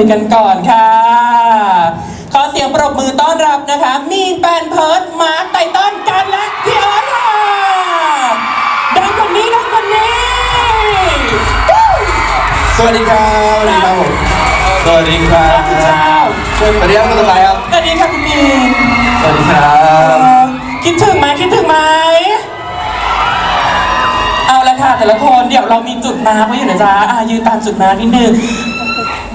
ยกันก่อนค่ะ ขอเสียงปรบมือต้อนรับนะคะ มีนแปนเพิร์ดมาร์คไตตันกันและพี่เอิร์ธค่ะดังคนนี้ดังคนนี้ สวัสดีครับสวัสดีครับผมสวัสดีครัพบระคุณเจ้าสวัสดีครับคุณสบายครับสวัสดีค่ะคุณมีนสวัสดีครัเอบอคิดถึงไหมคิดถึงไหมเอาละค่ะแต่ละคนเดี๋ยวเรามีจุดมาร์กไว้อยู่นะจ๊ะอะยืนตามจุดมาร์กนิดนึงเ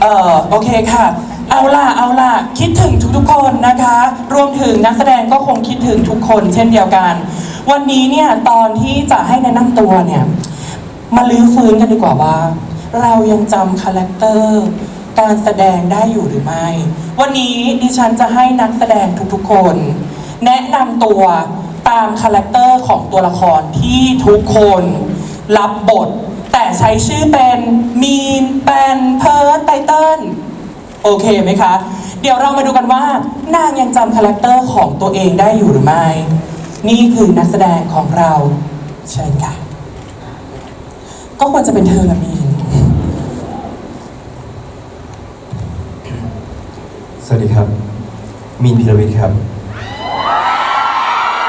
ออโอเคค่ะ เอาล่ะเอาล่ะคิดถึงทุกๆคนนะคะ รวมถึงนักแสดงก็คงคิดถึงทุกคนเช่นเดียวกัน วันนี้เนี่ยตอนที่จะให้แนะนำตัวเนี่ยมาลื้อฟื้นกันดีกว่าว่า เรายังจำคาแรคเตอร์การแสดงได้อยู่หรือไม่ วันนี้ดิฉันจะให้นักแสดงทุกๆคน แนะนำตัวตามคาแรคเตอร์ของตัวละครที่ทุกคนรับบท ใช้ชื่อเป็นมีนแปนเพิร์ดไตเติ้ลโอเคไหมคะ เดี๋ยวเรามาดูกันว่านางยังจำคาแรคเตอร์ของตัวเองได้อยู่หรือไม่ นี่คือนักแสดงของเราเชิญค่ะ ก็ควรจะเป็นเธอละมีน สวัสดีครับ มีนพิรวิทย์ครับ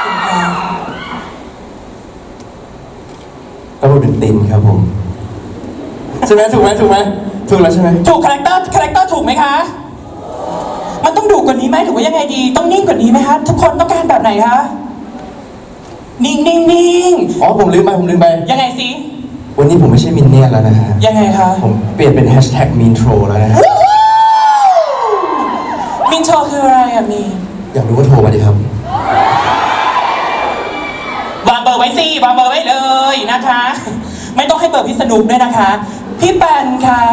คุณค่ะรับบทเป็นตินครับผม ใช่ไหมถูกไหมถูกไหมถูกแล้วใช่ไหมถูกคาแรคเตอร์คาแรคเตอร์ถูกไหมคะ มันต้องดุกว่านี้ไหมหรือว่ายังไงดี ต้องนิ่งกว่านี้ไหมคะทุกคนต้องการแบบไหนคะ นิ่งนิ่งนิ่งอ๋อผมลืมไปผมลืมไปยังไงสิวันนี้ผมไม่ใช่มินเนี่ยนแล้วนะฮะยังไงคะผมเปลี่ยนเป็นแฮชแท็กมีนโทรแล้วนะฮะมินโชคืออะไรอะมีนอยากรู้ก็โทรมาดิครับวางเบอร์ไว้สิวางเบอร์ไว้เลยนะคะ ไม่ต้องให้เบอร์พี่สนุกด้วยนะคะ พี่แปนคะ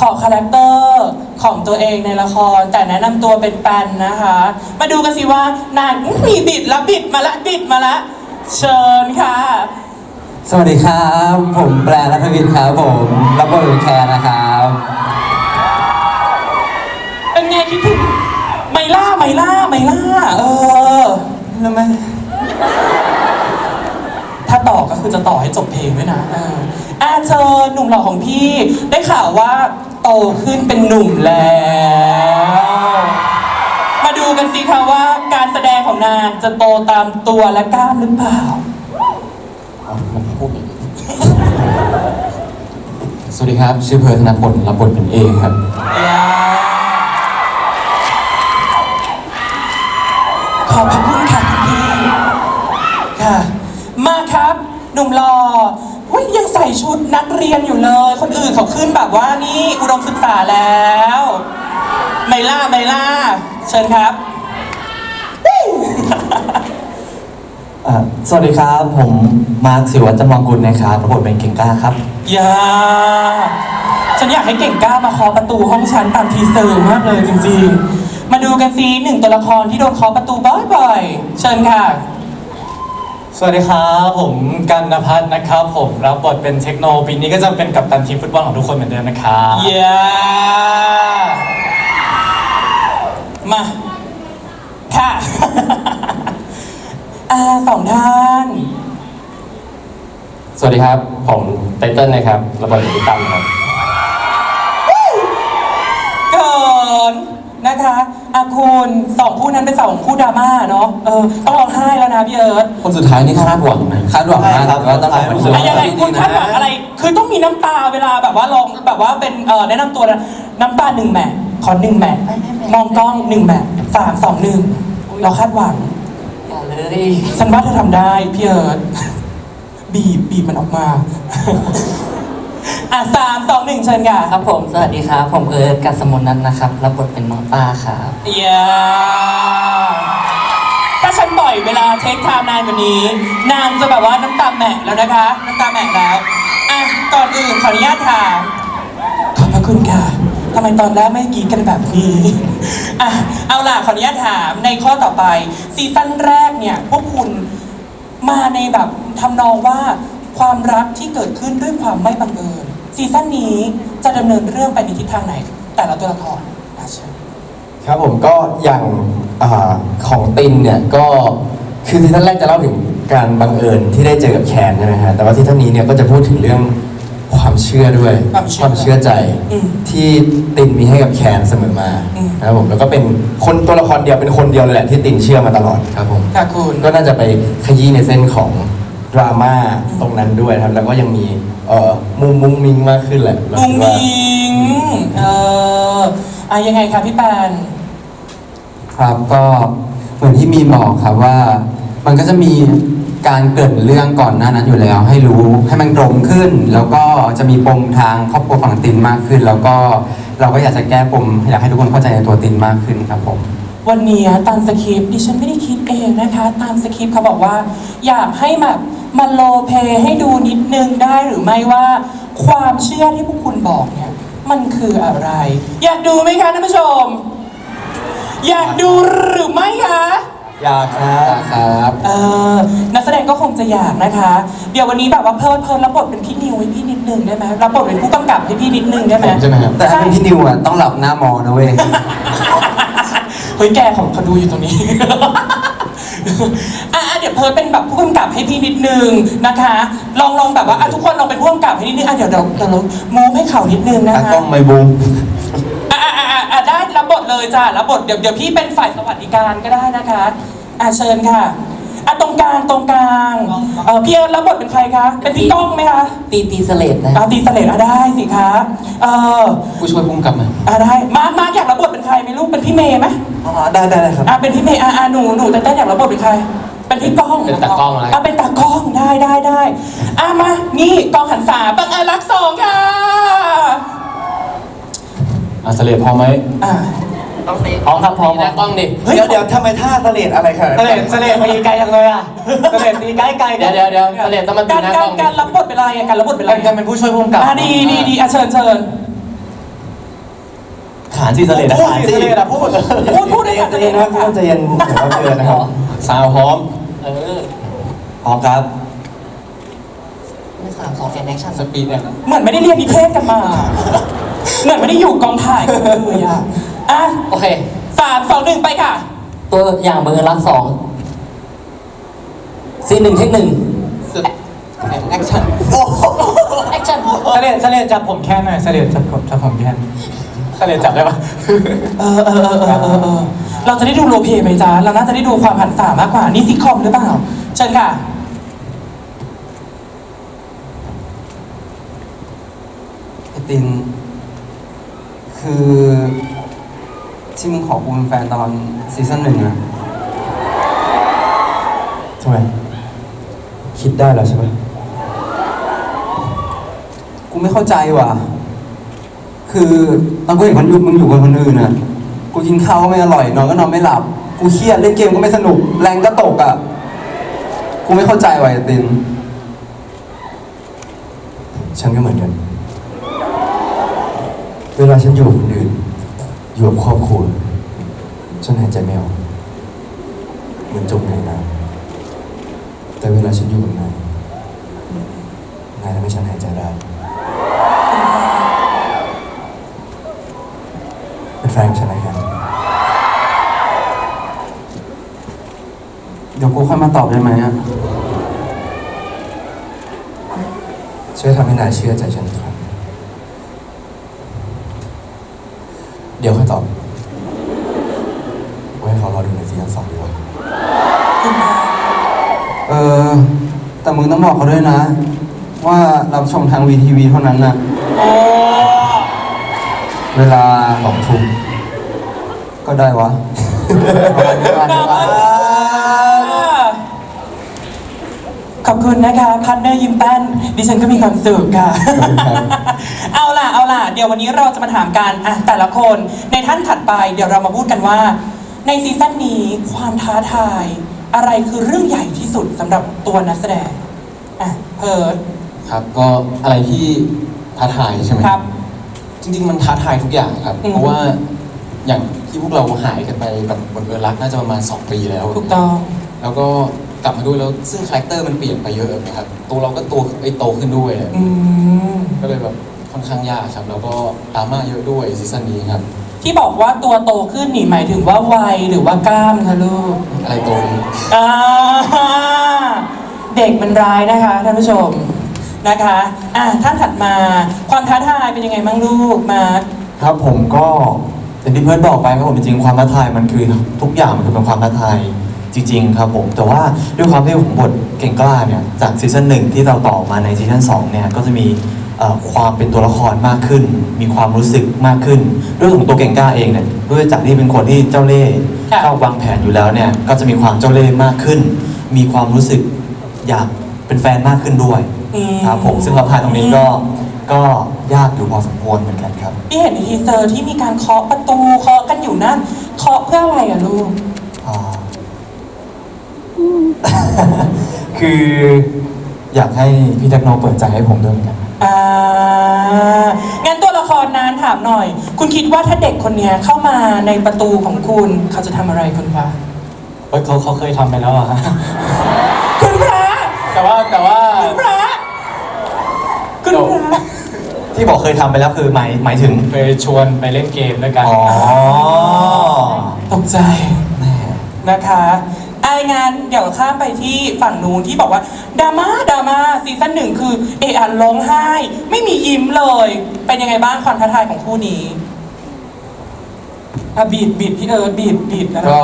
ขอคาแรคเตอร์ของตัวเองในละคร แต่แนะนำตัวเป็นแปนนะคะ มาดูกันสิว่านางอื้อมีบิดละบิดมาละบิดมาละ เชิญค่ะ สวัสดีครับ ผมแปลรัฐวิทย์ครับผมรับบทเป็นแคร์นะครับเป็นไงคิดถึงไมล่าไมล่าไมล่า เออรู้ไหมถ้าต่อก็คือจะต่อให้จบเพลงด้วยนะเออ อาเชิญหนุ่มหล่อของพี่ ได้ข่าวว่าโตขึ้นเป็นหนุ่มแล้ว มาดูกันสิคะว่าการแสดงของนางจะโตตามตัวและกล้ามหรือเปล่า สวัสดีครับ ชื่อเพิร์ธนพลรับบทเป็นเอครับ ขอบพระคุณค่ะคุณพี่ค่ะ มาครับ หนุ่มหล่ออุ๊ยยังใส่ชุดนัก เรียนอยู่เลย คนอื่นเขาขึ้นแบบว่านี่อุดมศึกษาแล้วไมล่าไมล่า เชิญครับ อ่าสวัสดีครับ ผมมาร์คศิวัตรจำลองกุลนะครับรับบทเป็นเก่งกล้าครับ อย่า ฉันอยากให้เก่งกล้ามาเคาะประตูห้องฉันตามทีเซอร์มากเลยจริงๆ มาดูกันสิหนึ่งตัวละครที่โดนเคาะประตูบ่อยๆ เชิญค่ะ สวัสดีครับผมกันนภัทรนะครับ ผมรับบทเป็นเทคโนปีนี้ก็จะเป็นกัปตันทีมฟุตบอลของทุกคนเหมือนเดิมนะครับเย้มา ค่ะ อ่าสองท่านสวัสดีครับ ผมไตเติ้ลนะครับรับบทเป็นพี่ตั้มครับเกินนะคะอา คุณสองคู่นั้นเป็นสองคู่ดราม่าเนาะเออต้องร้องไห้แล้วนะพี่เอิร์ธคนสุดท้ายนี่คาดหวังนะคาดหวังมากใช่ครับว่าต้องเป็นคนอะยังไงคุณคาดหวังอะไร คือต้องมีน้ำตาเวลาแบบว่าลองแบบว่าเป็นเออแนะนำตัวนะน้ำตาหนึ่งแมทขอหนึ่งแมทมองกล้องหนึ่งแมทสามสองหนึ่งเราคาดหวังอย่าเลยฉันว่าเธอทำได้พี่เอิร์ธบีบบีบมันออกมา อะสามสองหนึ่งเชิญค่ะครับผม สวัสดีครับ ผมเอิร์ธกัสมนนันท์นะครับ รับบทเป็นน้องต้าครับ เย้ถ้าฉันปล่อยเวลาเทคไทม์นานกว่านี้ นางจะแบบว่าน้ำตาแหมะแล้วนะคะ น้ำตาแหมะแล้ว อะ ก่อนอื่นขออนุญาตถาม ขอบพระคุณค่ะทำไมตอนแรกไม่กรีดกันแบบนี้ อะ เอาล่ะ ขออนุญาตถามในข้อต่อไป ซีซั่นแรกเนี่ย พวกคุณมาในแบบทำนองว่า ความรักที่เกิดขึ้นด้วยความไม่บังเอิญซีซั่นนี้จะดำเนินเรื่องไปในทิศทางไหน แต่ละตัวละครอะเชิญครับผมก็อย่างอาของตินเนี่ยก็คือที่ท่านแรกจะเล่าถึงการบังเอิญที่ได้เจอกับแคนใช่ไหมฮะแต่ว่าที่ท่านนี้เนี่ยก็จะพูดถึงเรื่องความเชื่อด้วยความเชื่อใจอืมที่ตินมีให้กับแคนเสมอมาอืมนะครับผมแล้วก็เป็นคนตัวละครเดียวเป็นคนเดียวเลยแหละที่ตินเชื่อมาตลอดครับผมค่ะคุณก็น่าจะไปขยี้ในเส้นของ ดราม่าตรงนั้นด้วยนะครับ แล้วก็ยังมีเอ่อมุมมุ้งมิงมากขึ้นแหละเรามุ้งคิดว่ามิงเอออะยังไงคะพี่ปาน ครับก็เหมือนที่มีบอกครับว่า มันก็จะมีการเกริดเรื่องก่อนหน้านั้นอยู่แล้ว ให้รู้ให้มันตรงขึ้น แล้วก็จะมีปมทางครอบครัวฝั่งตินมากขึ้น แล้วก็เราก็อยากจะแก้ปมอยากให้ทุกคนเข้าใจในตัวตินมากขึ้นครับผม วันนี้ตามสคริปต์ดิฉันไม่ได้คิดเองนะคะ ตามสคริปต์เขาบอกว่า อยากให้แบบ มาโลเพให้ดูนิดนึงได้หรือไม่ว่าความเชื่อที่พวกคุณบอกเนี่ย มันคืออะไร อยากดูไหมคะท่านผู้ชม อยากดูหรือไม่คะ อยากครับครับเออนักแสดงก็คงจะอยากนะคะ เดี๋ยววันนี้แบบว่าเพิ่มเพิ่มรับบทเป็นพี่นิวให้พี่นิดนึงได้ไหมรับบทเป็นผู้กำกับให้พี่นิดนึงได้ไหมผมใช่ไหมครับแต่ถ้าเป็นพี่นิวอะต้องหลับหน้ามอนะเว้ย เฮ้ยแกของเขาดูอยู่ตรงนี้ อะอะเดี๋ยวเพิร์ดเป็นแบบผู้กำกับให้พี่นิดนึงนะคะ ลองลองแบบว่าอะทุกคนลองเป็นผู้กำกับให้นิดนึงอะเดี๋ยวเดี๋ยวเดี๋ยวเรามูฟให้เขานิดนึงนะตาคะ กล้องไม่บูมอะอะอะอะอะได้รับบทเลยจ้ะรับบทเดี๋ยวเดี๋ยวพี่เป็นฝ่ายสวัสดิการก็ได้นะคะอะเชิญค่ะ อะตรงกลางตรงกลางเออพี่เอิร์ธรับบทเป็นใครคะ เป็นพี่ก้องไหมคะตีตีสเลดนะอะตีเสลดอะได้สิคะเออผู้ช่วยพุ่งกลับมาอะได้ มามาอยากรับบทเป็นใครไหมลูก เป็นพี่เมย์ไหมอ๋อได้ได้ได้ครับอะเป็นพี่เมย์อะอะหนูหนูแต่เต้นอยากรับบทเป็นใคร เป็นพี่ก้องเป็นตากล้องอะไรอะเป็นตากล้องได้ได้ได้อะมา นี่กองหันษาบังเอิญรักสองค่ะอะเสลดพอไหมอะ พร้อมครับพร้อมกล้องดิเฮ้ยเดี๋ยวเดี๋ยวทำไมท่าเสลดอะไรขนาดเสลดเสลดตีไกลจังเลยอะเสลดตีไกลไกลเดี๋ยวเดี๋ยวเดี๋ยวเสลดต้องมาตีการหน้ากกาล้รองการรับบทเป็นอะไรอะการรับบทเป็นอะไรกันเป็นผู้ช่วยผู้กำกับอะดีดีดีอะเชิญเชิญขานที่เสลดพูดสิเสลดอะพูดพูดพูดได้ค่ะใจเย็นนะครับใจเย็นเดี๋ยวเราเจอนะครับสาวพร้อมเออพร้อมครับไม่สามสองแอนแอคชั่นสปีดเนี่ยเหมือนไม่ได้เรียนนิเทศกันมา เหมือนไม่ได้อยู่กองถ่ายกันเลยอะ อะโอเค สามสองหนึ่งไปค่ะ ตัวอย่างบังเอิญรักสองซีนหนึ่งเทคหนึ่งแอคชั่นแอคชั่นเสลดเสลดจับผมแค่หน่อยเสลดจับผมจับผมแค่เสลดจับได้ปะเออเออเออเออเออเออเราจะได้ดูโรลเพลย์ไหมจ๊ะเราน่าจะได้ดูความหันษามากกว่านี่ซิทคอมหรือเปล่าเชิญค่ะ ไอตินคือ ที่มึงขอกูเป็นแฟนตอนซีซั่นหนึ่งอะทำไม คิดได้แล้วใช่ไหมกูไม่เข้าใจว่ะ คือตอนกูเห็นคนอยู่มึงอยู่กับคนอื่นอะกูกินข้าวก็ไม่อร่อยนอนก็นอนไม่หลับ กูเครียดเล่นเกมก็ไม่สนุก แรงก็ตกอะกูไม่เข้าใจว่ะไอติน ฉันก็เหมือนกัน เวลาฉันอยู่กับคนอื่น อยู่กับครอบครัวฉันหายใจไม่ออกเหมือนจมในน้ำแต่เวลาฉันอยู่กับนายนายทำให้ฉันหายใจได้เป็นแฟนฉันนะครับเดี๋ยวกูค่อยมาตอบได้ไหมอะช่วยทำให้นายเชื่อใจฉันครั้ง เดี๋ยวค่อยตอบไว้ให้เขารอดูในซีซั่นสองดีกว่าเออแต่มึงต้องบอกเขาด้วยนะ ว่ารับชมทางวีทีวีเท่านั้นนะโอ้เวลาสองทุ่มก็ได้วะข อบคุณนะคะพันเนอร์ยิ้มแป้นดิฉันก็มีความสุขค่ะ เอาล่ะเอาล่ะ เดี๋ยววันนี้เราจะมาถามกันอะแต่ละคนในท่านถัดไป เดี๋ยวเรามาพูดกันว่า ในซีซั่นนี้ความท้าทาย อะไรคือเรื่องใหญ่ที่สุดสำหรับตัวนักแสดงอะเพิร์ด ครับก็อะไรที่ท้าทายใช่ไหมครับจริงๆ มันท้าทายทุกอย่างครับ อืม เพราะว่าอย่างที่พวกเราหายกันไปแบบบนเออรักน่าจะประมาณ 2 ปีแล้วถูกต้อง แล้วก็ กลับมาด้วยแล้วซึ่งคาแรคเตอร์มันเปลี่ยนไปเยอะนะครับตัวเราก็ตัวไอยโตขึ้นด้วยอืมก็เลยแบบค่อนข้างยากครับ แล้วก็ดราม่าเยอะด้วยซีซั่นนี้ครับ ที่บอกว่าตัวโตขึ้นนี่หมายถึงว่าวัยหรือว่ากล้ามคะลูกอะไรโตนี้อ่าเด็กมันร้ายนะคะท่านผู้ชมนะคะอะท่านถัดมาความท้าทายเป็นยังไงบ้างลูกมาครับผมก็อย่างที่เพื่อนบอกไปครับผมจริงๆความท้าทายมันคือทุกอย่างมันคือเป็นความท้าทาย จริง ๆ ครับผม แต่ว่าด้วยความที่ผมบทเก่งกล้าเนี่ย จากซีซั่นหนึ่งที่เราต่อมาในซีซั่นสองเนี่ย ก็จะมีเอ่อความเป็นตัวละครมากขึ้น มีความรู้สึกมากขึ้นด้วยของตัวเก่งกล้าเองเนี่ยด้วยจากที่เป็นคนที่เจ้าเล่ห์ค่ะชอบวางแผนอยู่แล้วเนี่ย ก็จะมีความเจ้าเล่ห์มากขึ้น มีความรู้สึกอยากเป็นแฟนมากขึ้นด้วยอืมครับผมซึ่งความท้าทายตรงนี้ก็ก็ยากอยู่พอสมควรเหมือนกันครับที่เห็นในทีเซอร์ที่มีการเคาะประตูเคาะกันอยู่นั่นเคาะเพื่ออะไรอะลูกอ่า คืออยากให้พี่เทคโนเปิดใจให้ผมด้วยเหมือนกัน อ่า งั้นตัวละครนั้นถามหน่อย คุณคิดว่าถ้าเด็กคนเนี้ยเข้ามาในประตูของคุณ เขาจะทำอะไรคุณคะเฮ้ยเขาเขาเคยทำไปแล้วอะฮะคุณพระแต่ว่าแต่ว่าคุณพระคุณพระที่บอกเคยทำไปแล้วคือหมายหมายถึง เคยชวนไปเล่นเกมด้วยกัน อ๋อ ตกใจแม่นะคะไอา งานเดี๋ยวข้ามไปที่ฝั่งนู้นที่บอกว่าดราม่าดราม่าซีซั่นหนึ่งคือเออันร้องไห้ ไม่มียิ้มเลย เป็นยังไงบ้างความท้าทายของคู่นี้อะบีดบีดพี่เอิร์ธบีดบีดนะ ก็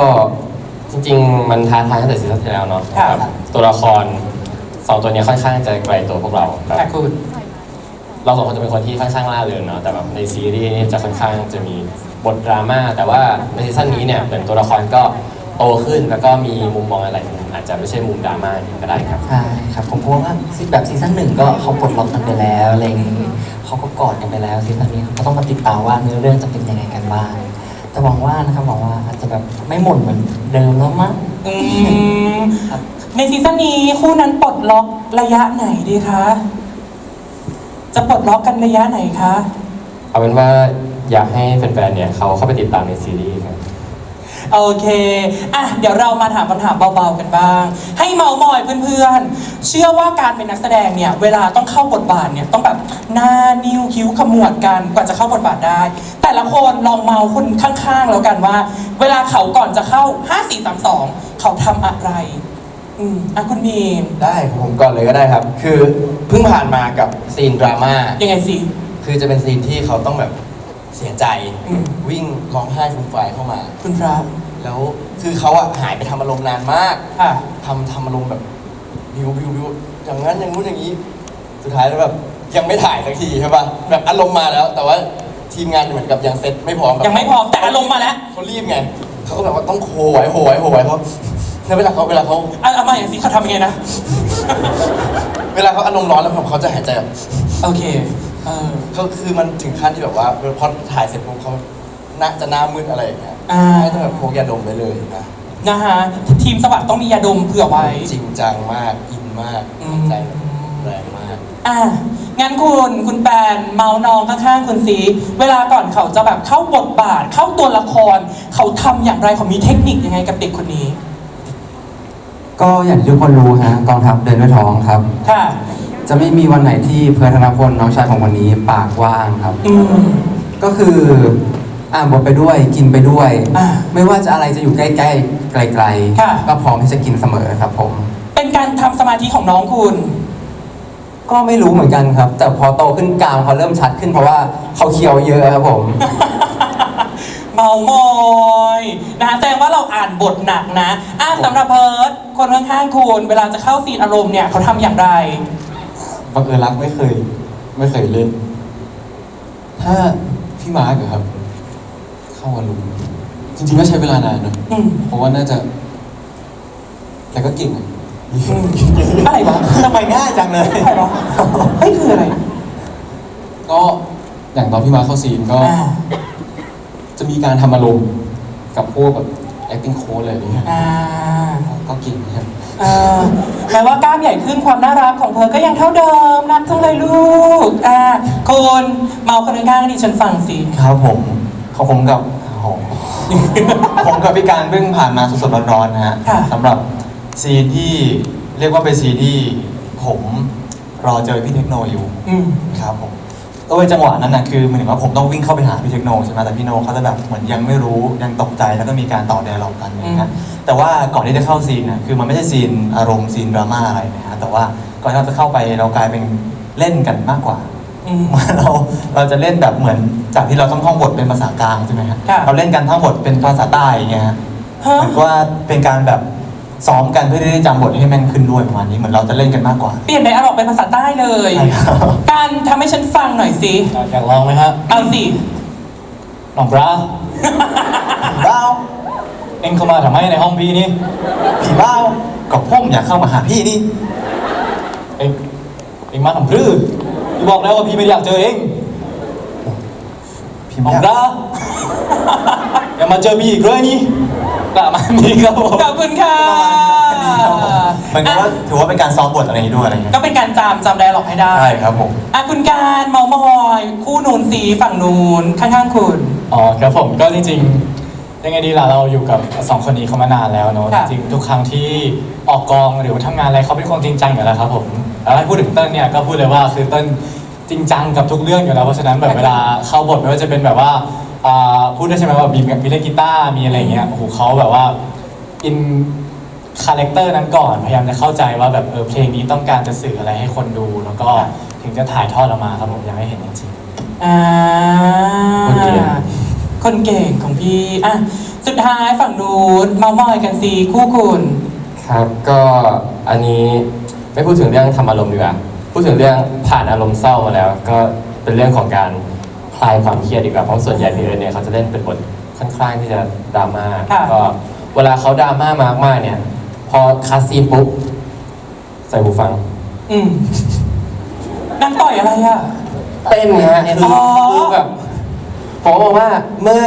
จริง ๆ มันท้าทายตั้งแต่ซีซั่นที่แล้วเนาะค่ะ แบบตัวละครสองตัวเนี้ยค่อนข้างจะไกลตัวพวกเราแบบแต่คุณ เราสองคนจะเป็นคนที่ค่อนข้างล่าเริงเนาะแต่แบบในซีรีส์นี่จะค่อนข้างจะมีบทดราม่าแต่ว่าในซีซั่นนี้เนี่ยเหมือนตัวละครก็ โตขึ้นแล้วก็มีมุมมองอะไรมุมอาจจะไม่ใช่มุมดราม่าก็ได้ครับ ใช่ครับผมกลัวว่าซีแบบซีซั่นหนึ่งก็เขาปลดล็อกกันไปแล้วอะไรอย่างนี้เขาก็กอดกันไปแล้วซีซั่นนี้ก็ต้องมาติดตามว่าเนื้อเรื่องจะเป็นยังไงกันบ้างแต่หวังว่านะครับหวังว่าอาจจะแบบไม่หม่นเหมือนเดิมแล้วมั้งอืมในซีซั่นนี้คู่นั้นปลดล็อกระยะไหนดีคะจะปลดล็อกกันระยะไหนคะเอาเป็นว่าอยากให้แฟนๆเนี่ยเขาเข้าไปติดตามในซีรีส์ครับ โอเค อะ เดี๋ยวเรามาถามคำถามเบาๆกันบ้าง ให้เมามอยเพื่อนๆ เชื่อว่าการเป็นนักแสดงเนี่ย เวลาต้องเข้าบทบาทเนี่ย ต้องแบบหน้านิ้วคิ้วขมวดกันกว่าจะเข้าบทบาทได้ แต่ละคนลองเมาคนข้างๆ แล้วกันว่า เวลาเขาก่อนจะเข้า 5 4 3 2 เขาทำอะไร อืมอะคุณมีนได้ผมก่อนเลยก็ได้ครับ คือเพิ่งผ่านมากับซีนดราม่ายังไงสิ คือจะเป็นซีนที่เขาต้องแบบ เสียใจอืม วิ่งร้องไห้ฟูมฟายเข้ามา คุณพระแล้วคือเขาอะหายไปทำอารมณ์นานมากค่ะ ทำทำอารมณ์แบบบิวบิวบิวอย่างนั้นอย่างนู้นอย่างนี้ สุดท้ายแล้วแบบยังไม่ถ่ายสักทีใช่ป่ะแบบอารมณ์มาแล้ว แต่ว่าทีมงานเหมือนกับยังเซ็ตไม่พร้อมกับยังไม่พร้อมแต่อารมณ์มาแล้วเขารีบไง เขาก็แบบว่าต้องโหไว้โหไว้โหไว้เพราะแล้วเวลาเขาเวลาเขาอะเอามาอย่างสิเขาทำยังไงนะ เวลาเขาอารมณ์ร้อนแล้วผมเขาจะหายใจแบบโอเค เออเขาคือมันถึงขั้นที่แบบว่าพอถ่ายเสร็จปุ๊บเขาน่าจะหน้ามืดอะไรอย่างเงี้ยอ่า ให้ต้องแบบพกยาดมไปเลยนะนะฮะ ทีมสวัสด์ต้องมียาดมเผื่อไว้ จริงจังมากอินมากอืม ใจแรงมาก อะ งั้นคุณคุณแปนเมาน้องข้างๆคุณสีเวลาก่อนเขาจะแบบเข้าบทบาท เข้าตัวละคร เขาทำอย่างไรเขามีเทคนิคยังไงกับเด็กคนนี้ ก็อย่างที่ทุกคนรู้ฮะกองทัพเดินด้วยท้องครับ ค่ะ จะไม่มีวันไหนที่เพื่อนธนพลน้องชายของคนนี้ปากว่างครับ อืม ก็คืออ่านบทไปด้วยกินไปด้วย อ่าไม่ว่าจะอะไรจะอยู่ใกล้ๆไกลค่ะ ๆก็พร้อมที่จะกินเสมอครับผม เป็นการทำสมาธิของน้องคุณ ก็ไม่รู้เหมือนกันครับ แต่พอโตขึ้นกลางเขาเริ่มชัดขึ้นเพราะว่าเขาเคี้ยวเยอะครับผม เมามอยนะคะแสดงว่าเราอ่านบทหนักนะอะสำหรับเพิร์ดคนข้างๆคุณ เวลาจะเข้าซีนอารมณ์เนี่ยเขาทำอย่างไร บังเอิญรักไม่เคย ไม่เคยเล่น ถ้าพี่มาร์กอะครับ เข้าอารมณ์จริงๆก็ใช้เวลานานเนอะอืม เพราะว่าน่าจะ แต่ก็เก่งอะอืมอะไรวะทำไมง่ายจังเลยอะไรวะเฮ้ยคืออะไรก็อย่างตอนพี่มาร์คเข้าซีนก็ อ่าจะมีการทำอารมณ์กับพวกแบบ acting coach อะไรอย่างเงี้ยอ่า ก็เก่งนะครับ อ่าแม้ว่ากล้ามใหญ่ขึ้นความน่ารักของเพิร์ดก็ยังเท่าเดิมนักจังเลยลูกอ่าคุณเมาคนข้างๆดิฉันฟังสิครับผมเขาผมกับโอ้โหผมกับพี่การเพิ่งผ่านมาสดๆร้อนๆนะฮะค่ะสำหรับซีนที่เรียกว่าเป็นซีนที่ผมรอเจอพี่เทคโนอยู่อืมครับผม ก็เป็นจังหวะนั้นนะคือเหมือนว่าผมต้องวิ่งเข้าไปหาพี่เทคโนใช่ไหมแต่พี่โนเขาจะแบบเหมือนยังไม่รู้ยังตกใจแล้วก็มีการต่อแดร์ล็อกกันอย่างเงี้ยแต่ว่าก่อนที่จะเข้าซีนนะคือมันไม่ใช่ซีนอารมณ์ซีนดราม่าอะไรนะฮะแต่ว่าก่อนที่เราจะเข้าไปเรากลายเป็นเล่นกันมากกว่าอืมเราเราจะเล่นแบบเหมือนจากที่เราต้องท่องบทเป็นภาษากลางใช่ไหมครับค่ะเราเล่นกันท่องบทเป็นภาษาใต้อย่างเงี้ยฮะฮะเหมือนกับว่าเป็นการแบบ ซ้อมกันเพื่อที่จะจำบทให้แม่นขึ้นด้วยประมาณนี้เหมือนเราจะเล่นกันมากกว่าเปลี่ยนไดอะล็อกเป็นภาษาใต้เลย ใช่ครับการทำให้ฉันฟังหน่อยสิ อยากลองไหมฮะเอาสิน้องบราบ้าวเอ็งเข้ามาทำไมในห้องพี่นี่ผีบ้าวกับพุ่มอยากเข้ามาหาพี่นี่เอ็งเอ็งมาทำพรือพี่บอกแล้วว่าพี่ไม่ได้อยากเจอเองพี่น้องอยากบราอย่ามาเจอพี่อีกเลยนี่ ประมาณนี้ครับผมขอบคุณค่ะ เหมือนกับว่าถือว่าเป็นการซ้อมบทอะไรอย่างนี้ด้วยอะไรเงี้ยก็เป็นการจำจำไดอะล็อกให้ได้ใช่ครับผมอะคุณการเมามอยคู่นูนสีฝั่งนูนข้างๆคุณ อ๋อครับผมก็จริงๆยังไงดีล่ะเราอยู่กับสองคนนี้เขามานานแล้วเนอะค่ะจริงๆทุกครั้งที่ออกกองหรือว่าทำงานอะไรเขาเป็นคนจริงจังอยู่แล้วครับผมแล้วถ้าพูดถึงเต้นเนี่ยก็พูดเลยว่าคือเต้นจริงจังกับทุกเรื่องอยู่แล้วเพราะฉะนั้นแบบเวลาเข้าบทไม่ว่าจะเป็นแบบว่า อ่าพูดได้ใช่ไหมว่ามีมีเล่นกีตาร์มีอะไรอย่างเงี้ยโอ้โหเขาแบบว่าอินคาแรคเตอร์นั้นก่อนพยายามจะเข้าใจว่าแบบเออเพลงนี้ต้องการจะสื่ออะไรให้คนดู แล้วก็ถึงจะถ่ายทอดออกมาครับผมอยากให้เห็นจริงๆอ่าคนเก่ง คนเก่งของพี่อะสุดท้ายฝั่งนู้นเมามอยกันสีคู่คุณ ครับก็อันนี้ไม่พูดถึงเรื่องทำอารมณ์ดีกว่าพูดถึงเรื่องผ่านอารมณ์เศร้ามาแล้ว ก็เป็นเรื่องของการ คลายความเครียดดีกว่าเพราะส่วนใหญ่พี่เอิร์ธเนี่ยเขาจะเล่นเป็นบทค่อนข้างที่จะดราม่าค่ะ ก็เวลาเขาดราม่ามากๆเนี่ย พอคาสซีนปุ๊บใส่หูฟัง อืมนางต่อยอะไรอะ เต้นนะฮะคืออ๋อ คือแบบผมบอกว่าเมื่อ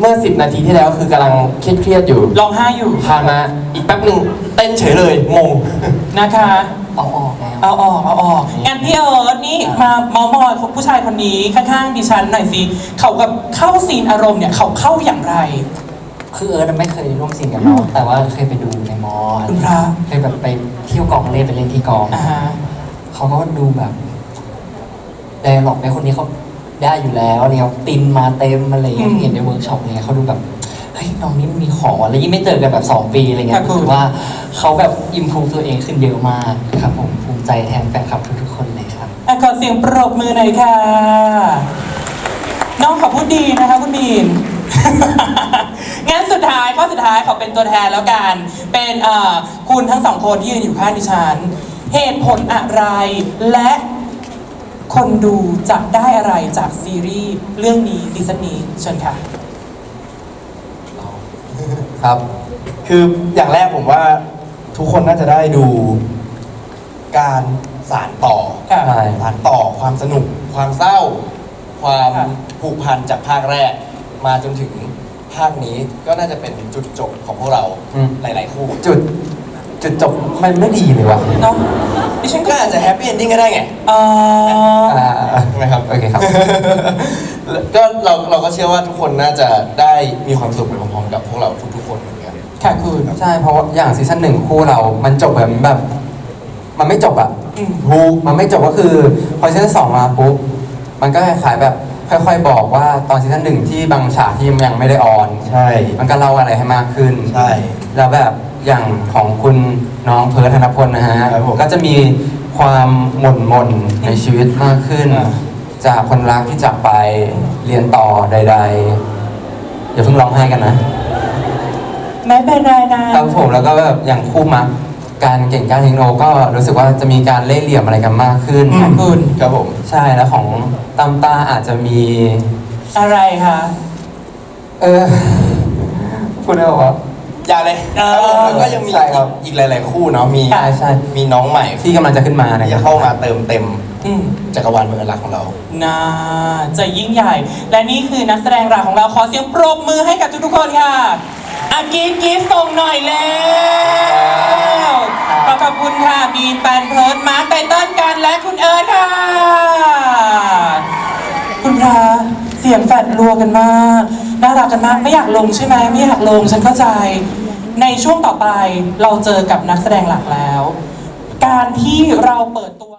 เมื่อสิบนาทีที่แล้วคือกำลังเครียดๆอยู่ร้องไห้อยู่ผ่านมาอีกแป๊บหนึ่งเต้นเฉยเลยงง นะคะ เอาออกแล้ว เอาออกเอาออกงั้นพี่เอิร์ธนี่มาเมามอยผู้ชายคนนี้ข้างๆดิฉันหน่อยสิเขากับเข้าซีนอารมณ์เนี่ยเขาเข้าอย่างไร คือเอิร์ธไม่เคยร่วมซีนกับน้องแต่ว่าเคยไปดูในมออะไรคุณพระเคยแบบไปเที่ยวกองเล่นไปเล่นที่กองอ่าฮะ เขาก็ดูแบบแดหลอกในคนนี้เขาได้อยู่แล้วเนี่ยตินมาเต็มอะไรอย่างเงี้ยอืม เห็นในเวิร์กช็อปเนี่ยเขาดูแบบ เฮ้ยน้องนี่มีของว่ะแล้วยิ่งไม่เจอกันแบบสองปีอะไรเงี้ครัยบคุณรู้สึกว่าเขาแบบอิมพูฟตัวเองขึ้นเยอะมากครับผมภูมิใจแทนแฟนคลับทุกๆคนเลยครับ อะขอเสียงปรบมือหน่อยค่ะ น้องขอพูดดีนะคะคุณบีม งั้นสุดท้ายข้อสุดท้ายขอเป็นตัวแทนแล้วกัน เป็นเอ่อคุณทั้งสองคนที่ยืนอยู่ข้างดิฉัน เหตุผลอะไรและคนดูจะได้อะไรจากซีรีส์เรื่องนี้ซีซั่นนี้เชิญค่ะ ครับ คืออย่างแรกผมว่าทุกคนน่าจะได้ดูการสารต่อค่ะใช่สารต่อความสนุก ความเศร้า ความค่ะ ผูกพันจากภาคแรก มาจนถึงภาคนี้ก็น่าจะเป็นจุดจบของพวกเราอืม หลาย ๆ คู่ จุด จุดจบมันไม่ดีเลยว่ะเนาะดิฉันก็ก็อาจจะแฮปปี้เอนดิ้งก็ได้ไงเอ่ออ่าใช่ไหมครับ โอเคครับ ก็เราเราก็เชื่อว่าทุกคนน่าจะได้มีความสุขไปพร้อมๆกับพวกเราทุกๆคนเหมือนกันค่ะคุณใช่เพราะว่าอย่างซีซั่นหนึ่งคู่เรา มันจบแบบแบบ มันไม่จบอะอืมถูกมันไม่จบก็คือ พอซีซั่นสองมาปุ๊บ มันก็คล้ายๆแบบ ค่อยๆบอกว่าตอนซีซั่นหนึ่งที่บางฉากที่ยังไม่ได้ออน ใช่ มันก็เล่าอะไรให้มากขึ้นใช่ แล้วแบบ อย่างของคุณน้องเพิร์ทธนพลนะฮะ ครับผมก็จะมีความหม่นหม่นๆในชีวิตมากขึ้น อ่า จากคนรักที่จากไปเรียนต่อใดๆอย่าเพิ่งร้องไห้กันนะ ไม่เป็นไรนะครับผมแล้วก็แบบอย่างคู่มักการเก่งกล้ารเทคโนก็รู้สึกว่าจะมีการเล่ห์เหลี่ยมอะไรกันมากขึ้นค่ะคุณครับผม ใช่แล้วของตามตาอาจจะมี อะไรคะ เออพูดได้ปะวะ อย่าเลยเออแล้วก็ยังมีใช่ครับ อีกหลาย ๆ คู่เนาะมีใช่ใช่มีน้องใหม่ที่กำลังจะขึ้นมานะที่ครัจะบ เข้ามาเติมเต็มอืมจักรวาลเมืองรักของเรา น่าจะยิ่งใหญ่ และนี่คือนักแสดงหลักของเราขอเสียงปรบมือให้กับทุกๆคนค่ะอากรีดกรีดส่งหน่อยแล้วขอขอบคุณค่ะมีนแปนเพิร์ดมาร์คไตเติ้ลกันและคุณเอิร์ธค่ะ คุณพระเสียงแฟดรัวกันมาก น่ารักกันมากไม่อยากลงใช่ไหมไม่อยากลงฉันเข้าใจ ในช่วงต่อไปเราเจอกับนักแสดงหลักแล้ว การที่เราเปิดตัว